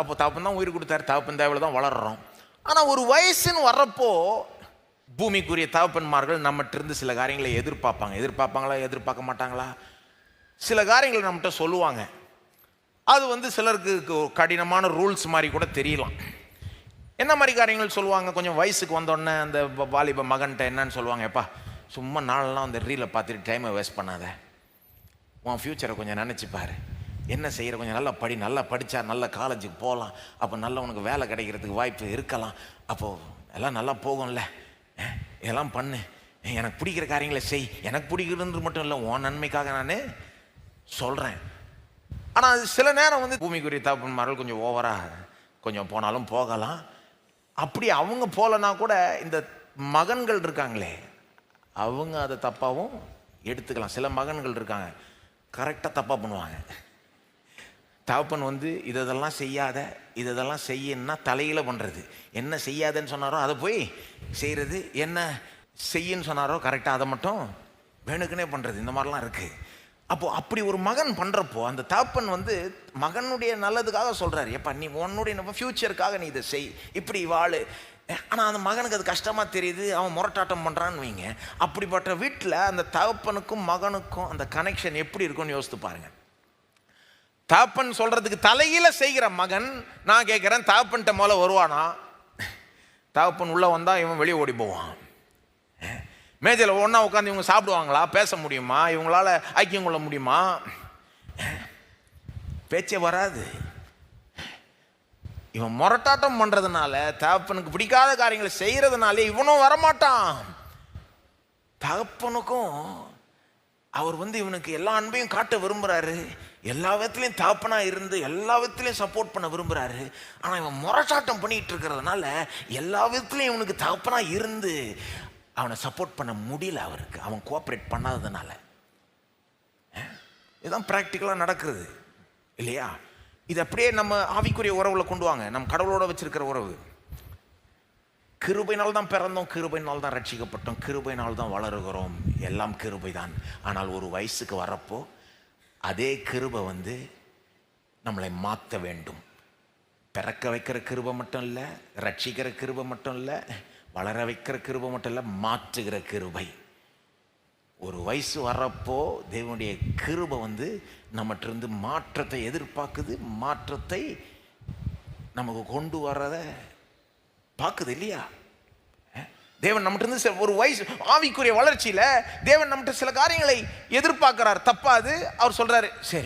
அப்போ தாப்பன் தான் உயிர் கொடுத்தாரு தாப்பன் தேவையில் தான் வளர்கிறோம் ஆனால் ஒரு வயசுன்னு வர்றப்போ பூமிக்குரிய தகப்பன்மார்கள் நம்மகிட்ட இருந்து சில காரியங்களை எதிர்பார்ப்பாங்க. எதிர்பார்ப்பாங்களா எதிர்பார்க்க மாட்டாங்களா? சில காரியங்களை நம்மகிட்ட சொல்லுவாங்க. அது வந்து சிலருக்கு கடினமான ரூல்ஸ் மாதிரி கூட தெரியலாம். என்ன மாதிரி காரியங்கள் சொல்லுவாங்க? கொஞ்சம் வயசுக்கு வந்தோடனே அந்த வாலிப மகன்கிட்ட என்னன்னு சொல்லுவாங்க எப்பா சும்மா நாளெல்லாம் அந்த ரீலை பார்த்துட்டு டைமை வேஸ்ட் பண்ணாத. உன் ஃப்யூச்சரை கொஞ்சம் நினச்சிப்பாரு என்ன செய்கிற கொஞ்சம் நல்லா படி நல்லா படித்தா நல்ல காலேஜுக்கு போகலாம் அப்போ நல்ல உனக்கு வேலை கிடைக்கிறதுக்கு வாய்ப்பு இருக்கலாம். அப்போது எல்லாம் நல்லா போகும்ல. இதெல்லாம் பண்ணு. எனக்கு பிடிக்கிற காரியங்களை செய். எனக்கு பிடிக்கிறது மட்டும் இல்லை உன் நன்மைக்காக நான் சொல்கிறேன் ஆனால் சில நேரம் வந்து பூமிக்குரிய தகப்பன்மார்கள் கொஞ்சம் ஓவராக கொஞ்சம் போனாலும் போகலாம். அப்படி அவங்க போகலன்னா கூட இந்த மகன்கள் இருக்காங்களே அவங்க அதை தப்பாகவும் எடுத்துக்கலாம். சில மகன்கள் இருக்காங்க. கரெக்டாக தப்பாக பண்ணுவாங்க. தகப்பன் வந்து இதெல்லாம் செய்யாத இதெல்லாம் செய்யன்னா தலையில் பண்ணுறது என்ன செய்யாதன்னு சொன்னாரோ அதை போய் செய்கிறது என்ன செய்யுன்னு சொன்னாரோ கரெக்டாக அதை மட்டும் வேணுக்குனே பண்ணுறது இந்த மாதிரிலாம் இருக்குது அப்போது அப்படி ஒரு மகன் பண்ணுறப்போ அந்த தகப்பன் வந்து மகனுடைய நல்லதுக்காக சொல்கிறாரு எப்பா நீ உன்னுடைய நம்ம ஃப்யூச்சருக்காக நீ இதை செய். இப்படி வாழு. ஆனால் அந்த மகனுக்கு அது கஷ்டமாக தெரியுது. அவன் முரட்டாட்டம் பண்ணுறான்னு வைங்க. அப்படிப்பட்ட வீட்டில் அந்த தகப்பனுக்கும் மகனுக்கும் அந்த கனெக்ஷன் எப்படி இருக்கும்னு யோசித்து பாருங்கள் தாப்பன் சொல்கிறதுக்கு தலையில செய்கிற மகன் நான் கேட்குறேன் தகப்பன்ட்ட முதல்ல வருவானா? தகப்பன் உள்ளே வந்தால் இவன் வெளியே ஓடி போவான். மேஜையில் ஒன்றா உட்காந்து இவங்க சாப்பிடுவாங்களா? பேச முடியுமா? இவங்களால ஐக்கியம் கொள்ள முடியுமா? பேச்சே வராது. இவன் முரட்டாட்டம் பண்ணுறதுனால தகப்பனுக்கு பிடிக்காத காரியங்களை செய்கிறதுனாலே இவனும் வரமாட்டான். தகப்பனுக்கும் அவர் வந்து இவனுக்கு எல்லா அன்பையும் காட்ட விரும்புகிறாரு எல்லா விதத்துலையும் தாப்பனாக இருந்து எல்லா விதத்துலையும் சப்போர்ட் பண்ண விரும்புகிறாரு ஆனால் இவன் முரசாட்டம் பண்ணிட்டு இருக்கிறதுனால எல்லா விதத்துலையும் இவனுக்கு தாப்பனாக இருந்து அவனை சப்போர்ட் பண்ண முடியல அவருக்கு. அவன் கோஆப்ரேட் பண்ணாததுனால. இதுதான் ப்ராக்டிக்கலாக நடக்கிறது. இல்லையா? இது அப்படியே நம்ம ஆவிக்குரிய உறவுல கொண்டு வாங்க. நம்ம கடவுளோட வச்சிருக்கிற உறவு. கிருபையினால் தான் பிறந்தோம் கிருபையினால் தான் ரட்சிக்கப்பட்டோம் கிருபையினால் தான் வளருகிறோம். எல்லாம் கிருபை தான் ஆனால் ஒரு வயசுக்கு வரப்போ அதே கிருபை வந்து நம்மளை மாற்ற வேண்டும். பிறக்க வைக்கிற கிருபை மட்டும் இல்லை ரட்சிக்கிற கிருபை மட்டும் இல்லை வளர வைக்கிற கிருபை மட்டும் இல்லை மாற்றுகிற கிருபை. ஒரு வயசு வர்றப்போ தேவனுடைய கிருபை வந்து நம்மகிட்ட மாற்றத்தை எதிர்பார்க்குது மாற்றத்தை நமக்கு கொண்டு வர்றத பார்க்குது இல்லையா? தேவன் நம்மகிட்ட இருந்து ஒரு வயசு ஆவிக்குரிய வளர்ச்சியில் தேவன் நம்மகிட்ட சில காரியங்களை எதிர்பார்க்கிறார். தப்பாது அவர் சொல்கிறாரு சரி